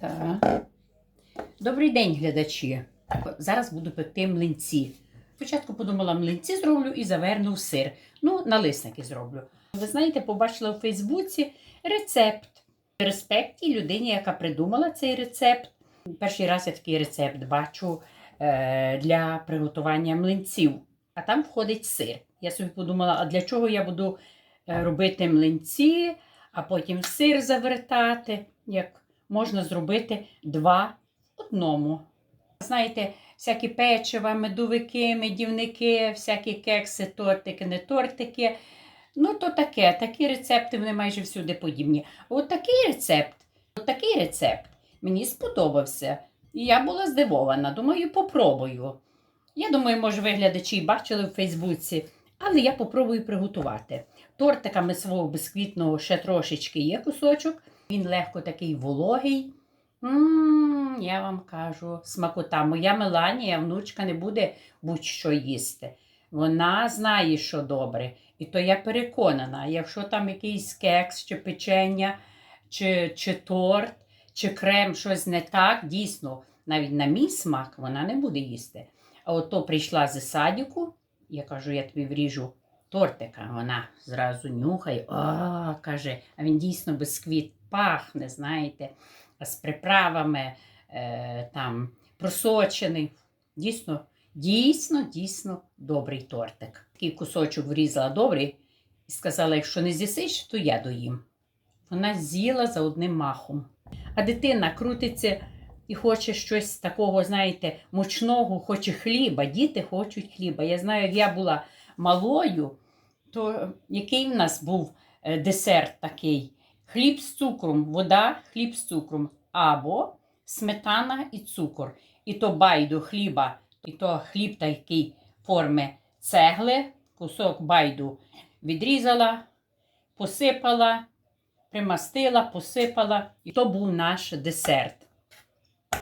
Так. Добрий день, глядачі. Зараз буду пекти млинці. Спочатку подумала, млинці зроблю і заверну в сир. Ну, налисники зроблю. Ви знаєте, побачила у Фейсбуці рецепт. Респекті людині, яка придумала цей рецепт. Перший раз я такий рецепт бачу е, для приготування млинців. А там входить сир. Я собі подумала, а для чого я буду е, робити млинці, а потім сир завертати, як можна зробити два одному. Знаєте, всякі печива, медовики, медівники, всякі кекси, тортики, не тортики. Ну, то таке, такі рецепти вони майже всюди подібні. От такий рецепт, от такий рецепт мені сподобався. І я була здивована. Думаю, попробую. Я думаю, може, ви глядачі бачили в Фейсбуці, але я попробую приготувати. Тортиками свого бисквітного ще трошечки є кусочок. Він легко такий вологий. М, я вам кажу, смакота. Моя Меланія, внучка, не буде будь-що їсти. Вона знає, що добре. І то я переконана, якщо там якийсь кекс, чи печення, чи, чи торт, чи крем, щось не так, дійсно, навіть на мій смак вона не буде їсти. А от то прийшла з садіку, я кажу, я тобі вріжу тортика. Вона зразу нюхає, а каже, а він дійсно бисквіт пахне, знаєте, з приправами е, там просочений. Дійсно, дійсно, дійсно добрий тортик. Такий кусочок врізала добрий і сказала: якщо не з'їсиш, то я доїм. Вона з'їла за одним махом. А дитина крутиться і хоче щось такого, знаєте, мучного, хоче хліба. Діти хочуть хліба. Я знаю, як я була малою, то який в нас був е, десерт такий? Хліб з цукром, вода, хліб з цукром, або сметана і цукор. І то байду хліба, і то хліб такий форми цегли, кусок байду відрізала, посипала, примастила, посипала. І то був наш десерт.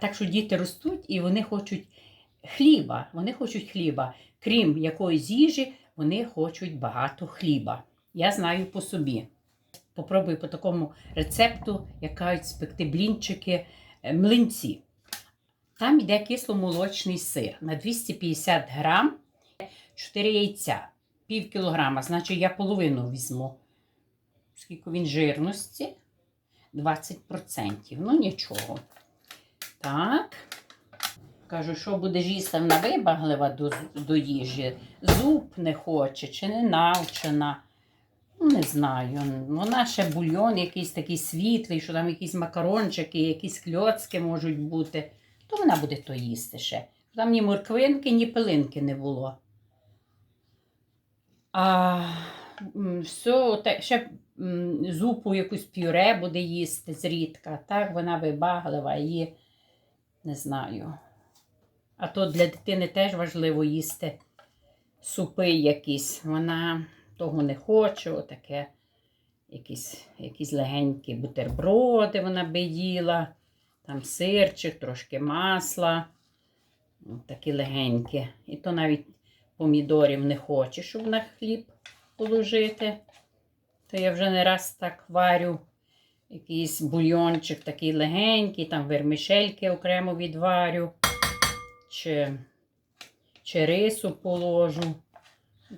Так що діти ростуть і вони хочуть хліба. Вони хочуть хліба. Крім якоїсь їжі, вони хочуть багато хліба. Я знаю по собі. Попробую по такому рецепту, як кажуть, спекти блінчики, е, млинці. Там йде кисломолочний сир на 250 грам, 4 яйця, пів кілограма. Значить, я половину візьму. Скільки він жирності? 20%. Ну, нічого. Так. Кажу, що будеш їсти вона вибаглива до, до їжі. Зуб не хоче чи не навчена. Ну, не знаю. Вона ще бульйон якийсь такий світлий, що там якісь макарончики, якісь кльоцки можуть бути. То вона буде то їсти ще. Там ні морквинки, ні пилинки не було. А все, те, ще зупу якусь пюре буде їсти зрідка. Так, вона вибаглива, її не знаю. А то для дитини теж важливо їсти супи якісь. Вона того не хоче, отаке, якісь, якісь легенькі бутерброди вона би їла, там сирчик, трошки масла. Такі легенькі. І то навіть помідорів не хоче, щоб на хліб положити. То я вже не раз так варю. Якийсь бульйончик такий легенький, там вермішельки окремо відварю, чи, чи рису положу.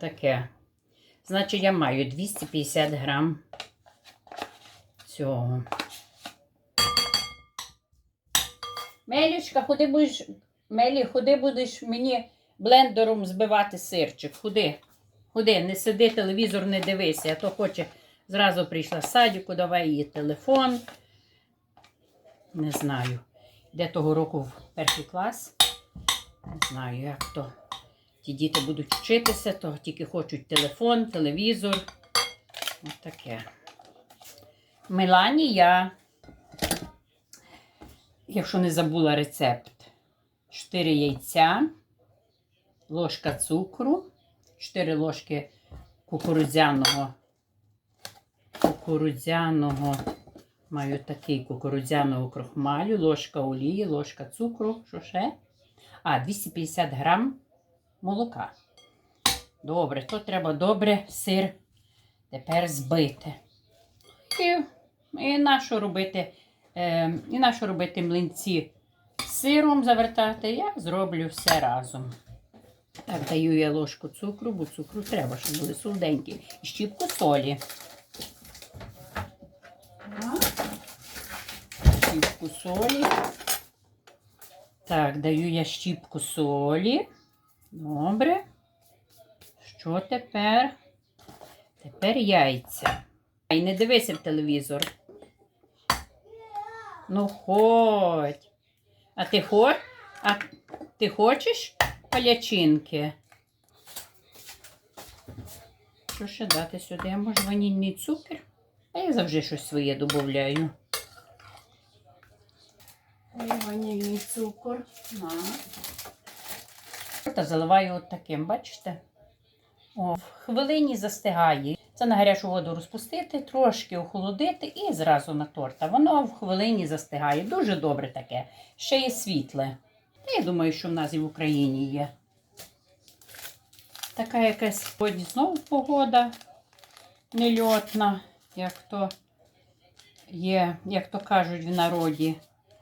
Таке. Значить, я маю 250 грам цього. Мелючка, ходи будеш, Мелі, ходи будеш мені блендером збивати сирчик. Ходи. Ходи, не сиди, телевізор не дивися, а то хоче. Зразу прийшла з садіку, давай її телефон. Не знаю. Де того року в перший клас. Не знаю, як то. Ті діти будуть вчитися, то тільки хочуть телефон, телевізор. Ось таке. Меланія, якщо не забула рецепт, 4 яйця, ложка цукру, 4 ложки кукурудзяного. Кукурудзяного, маю такий кукурудзяного крохмалю, ложка олії, ложка цукру, що ще? А, 250 грам молока. Добре, то треба добре сир тепер збити. І, і на що робити Е, і на що робити млинці сиром завертати, я зроблю все разом. Так, даю я ложку цукру, бо цукру треба, щоб були солоденькі. І щіпку солі. Щіпку солі. Так, даю я щіпку солі. Добре. Що тепер? Тепер яйця. І не дивися в телевізор. Ну, ходь. А ти хоч? А ти хочеш палячинки? Що ще дати сюди? Може ванільний цукор? А я завжди щось своє додаю. Ванільний цукор. На. Та заливаю от таким, бачите? О, в хвилині застигає. Це на гарячу воду розпустити, трошки охолодити і зразу на торт. А Воно в хвилині застигає. Дуже добре таке. Ще є світле. Та я думаю, що в нас і в Україні є. Така якась сьогодні знову погода нельотна, як то є, як то кажуть в народі,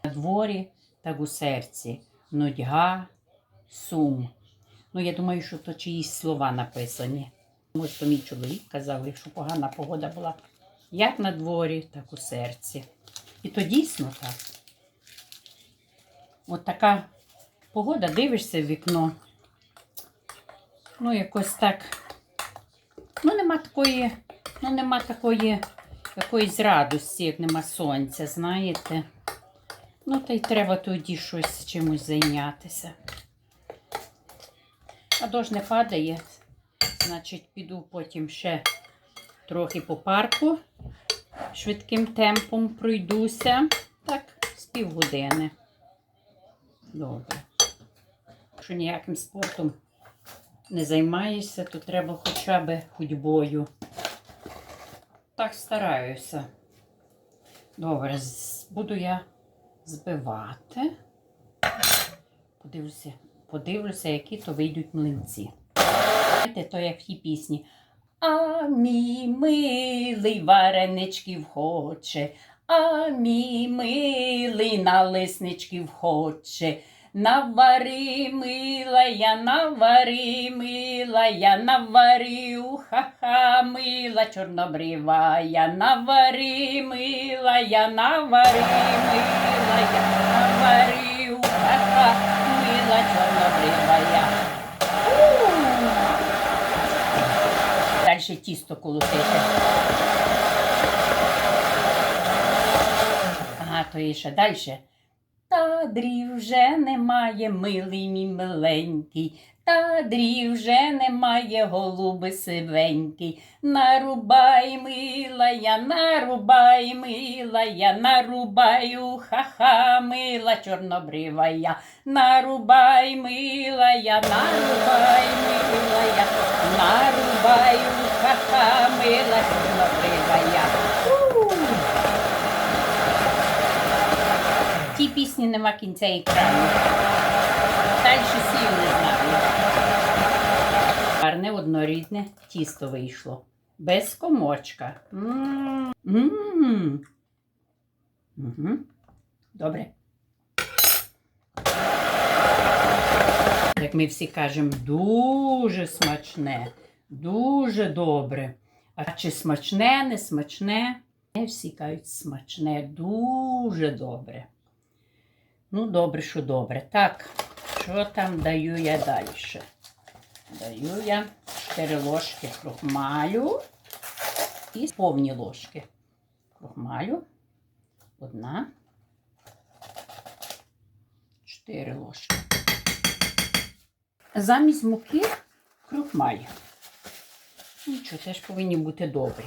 на дворі так у серці. Нудьга, сум. Ну, я думаю, що то чиїсь слова написані. Може, то мій чоловік казав, якщо погана погода була як на дворі, так у серці. І то дійсно так. От така погода, дивишся в вікно. Ну, якось так. Ну, нема такої, ну, нема такої якоїсь радості, як нема сонця, знаєте. Ну, та й треба тоді щось чимось зайнятися. А дощ не падає, значить, піду потім ще трохи по парку. Швидким темпом пройдуся. Так, з півгодини. Добре. Якщо ніяким спортом не займаєшся, то треба хоча б ходьбою. Так стараюся. Добре, буду я збивати. Подивлюся, подивлюся, які то вийдуть млинці. Знаєте, то як в тій пісні. А мій милий вареничків хоче, а мій милий налисничків хоче. Навари, милая, навари, милая, наварю, ха-ха, мила чорнобривая, навари, милая, навари, милая, наварю, ха-ха, мила чорнобривая. Далі тісто колотити. Ага, то є ще далі. Тадрів вже немає, милий мій миленький. Тадрів вже немає, голуби сивенький. Нарубай, милая, нарубай, милая, нарубаю, ха-ха, мила чорнобривая. Нарубай, милая, нарубай, милая, нарубаю, ха-ха, мила чорнобривая. У! Тій пісні нема кінця і краю. Далі сів не знаю. Гарне однорідне тісто вийшло. Без комочка. М. Добре. Як ми всі кажемо, дуже смачне, дуже добре. А чи смачне, не смачне? Не всі кажуть смачне, дуже добре. Ну, добре, що добре. Так, що там даю я далі? Даю я 4 ложки крохмалю і повні ложки крохмалю. Одна. 4 ложки. Замість муки крохмаль. Нічого, теж повинні бути добрі.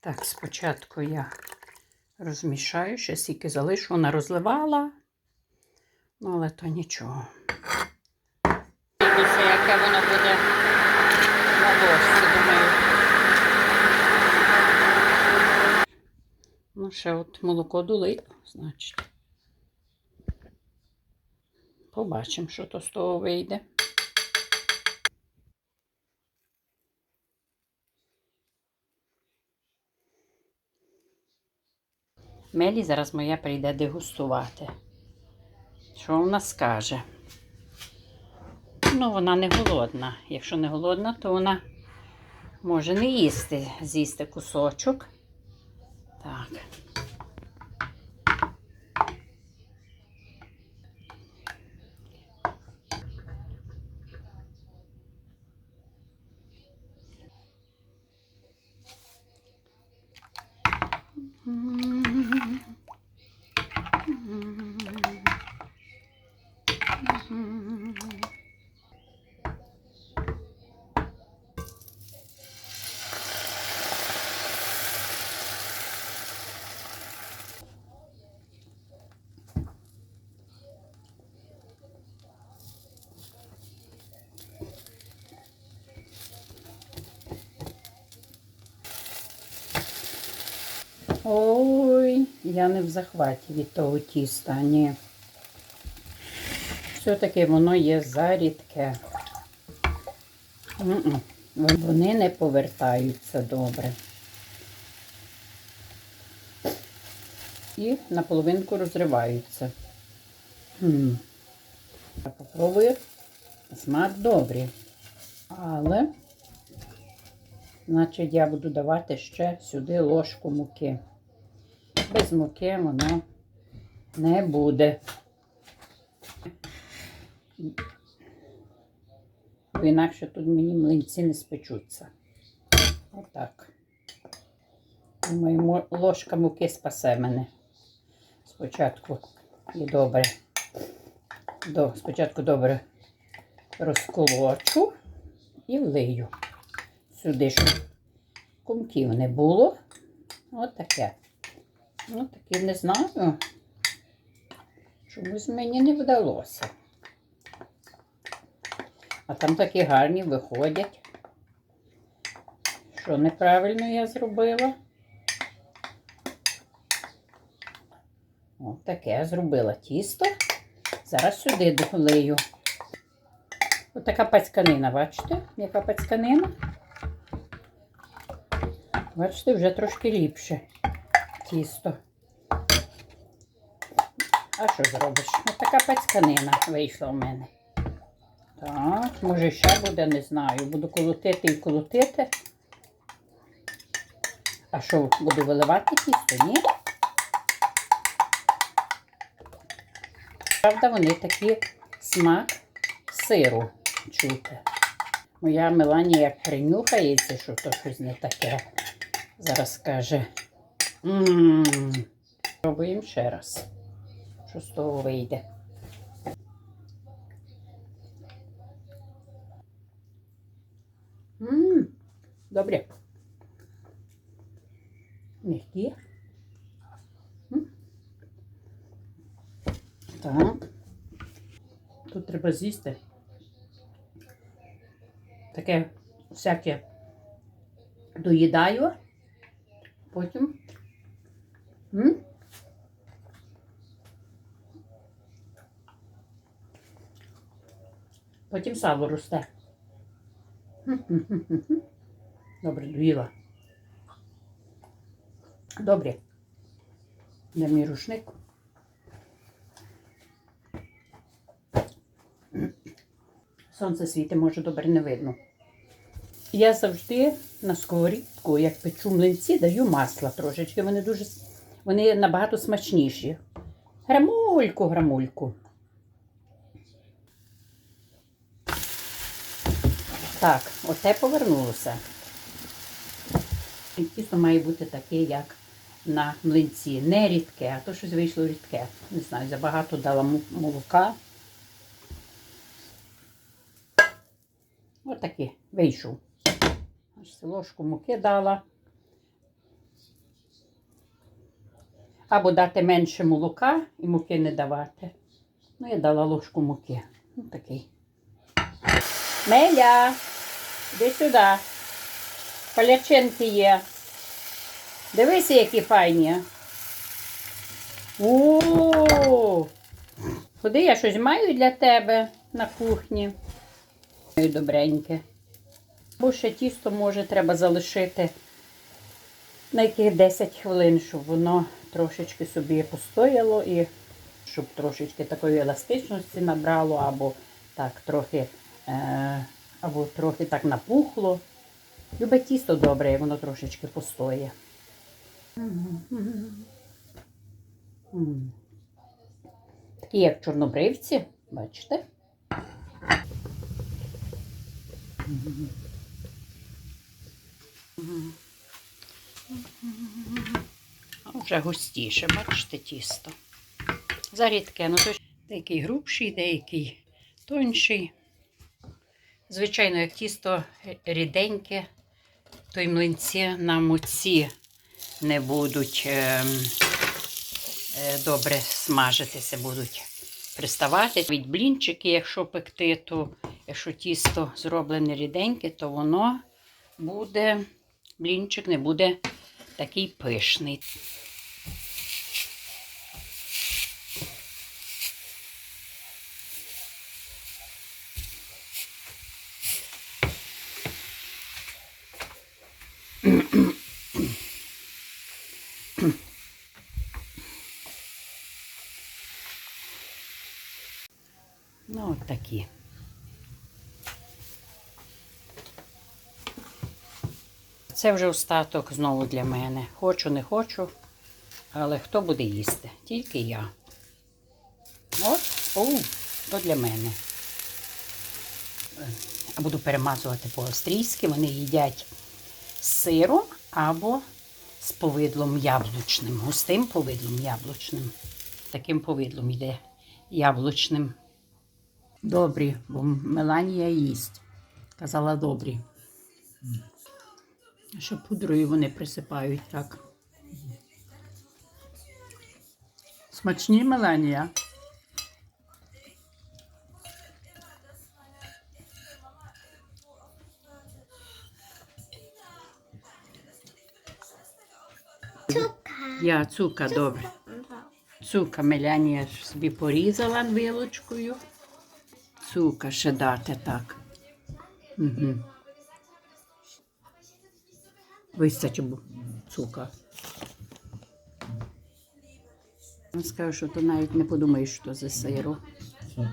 Так, спочатку я розмішаю, ще стільки залишу, вона розливала, ну, але то нічого. Це яке воно буде на ложці, думаю. Ну, ще от молоко долито, значить. Побачимо, що то з того вийде. Мелі зараз моя прийде дегустувати. Що вона скаже? Ну, вона не голодна. Якщо не голодна, то вона може не їсти, з'їсти кусочок. Так. Ой, я не в захваті від того тіста, ні. Все-таки воно є зарідке. Вони не повертаються добре. І наполовинку розриваються. Хм. Попробую. Смак добрий. Але, значить, я буду давати ще сюди ложку муки. Без муки воно не буде. Бо інакше тут мені млинці не спечуться. Отак. Думаю, ложка муки спасе мене. Спочатку і добре. До, спочатку добре розколочу і влию сюди, щоб кумків не було. От таке. Ну, таки не знаю. Чомусь мені не вдалося. А там такі гарні виходять. Що неправильно я зробила? От таке я зробила тісто. Зараз сюди долию. Ось така пацьканина, бачите? Яка пацьканина? Бачите, вже трошки ліпше тісто. А що зробиш? Ось така пацьканина вийшла в мене. Так, може ще буде, не знаю. Буду колотити і колотити. А що, буду виливати тісто? Ні? Правда, вони такі смак сиру чути. Моя Меланія як принюхається, що то щось не таке. Зараз скаже. Пробуємо ще раз. Що з того вийде. Ммм, добре. Мягкі. Так. Тут треба з'їсти. Таке всяке доїдаю. Потім. М? Потім сало росте. Добре, доїла. Добре. Де мій рушник? Сонце світить, може добре не видно. Я завжди на сковорідку, як печу млинці, даю масла трошечки. Вони дуже вони набагато смачніші. Грамульку, грамульку. Так, оте повернулося. Тісто має бути таке, як на млинці. Не рідке, а то щось вийшло рідке. Не знаю, забагато дала молока. Отакий вийшов. Аж ложку муки дала. Або дати менше молока і муки не давати. Ну, я дала ложку муки. Ну, такий. Меля, іди сюди. Палячинки є. Дивися, які файні. О! Куди я щось маю для тебе на кухні? Добреньке. Бо ще тісто може треба залишити на яких 10 хвилин, щоб воно трошечки собі постояло і щоб трошечки такої еластичності набрало, або так трохи, е, або трохи так напухло. Любе тісто добре, воно трошечки постоє. Такі як чорнобривці, бачите? А Вже густіше, бачите, тісто. Зарідке, ну то деякий грубший, деякий тонший. Звичайно, як тісто ріденьке, то й млинці на муці не будуть е, е, добре смажитися, будуть приставати. Від блінчики, якщо пекти, то якщо тісто зроблене ріденьке, то воно буде, блінчик не буде такий пишний. Ну, от такі. Це вже остаток знову для мене. Хочу, не хочу, але хто буде їсти? Тільки я. От, оу, то для мене. Буду перемазувати по-австрійськи. Вони їдять з сиром або з повидлом яблучним, густим повидлом яблучним. Таким повидлом йде яблучним. Добрі, бо Меланія їсть. Казала добрі. Ще пудрою вони присипають так. Смачні Меланія. Я цука, добре. Цука Мелянія собі порізала вилочкою. Цука ще дати так. Угу. Вистачить цука. Скажу, що ти навіть не подумаєш, що це сиру. Що?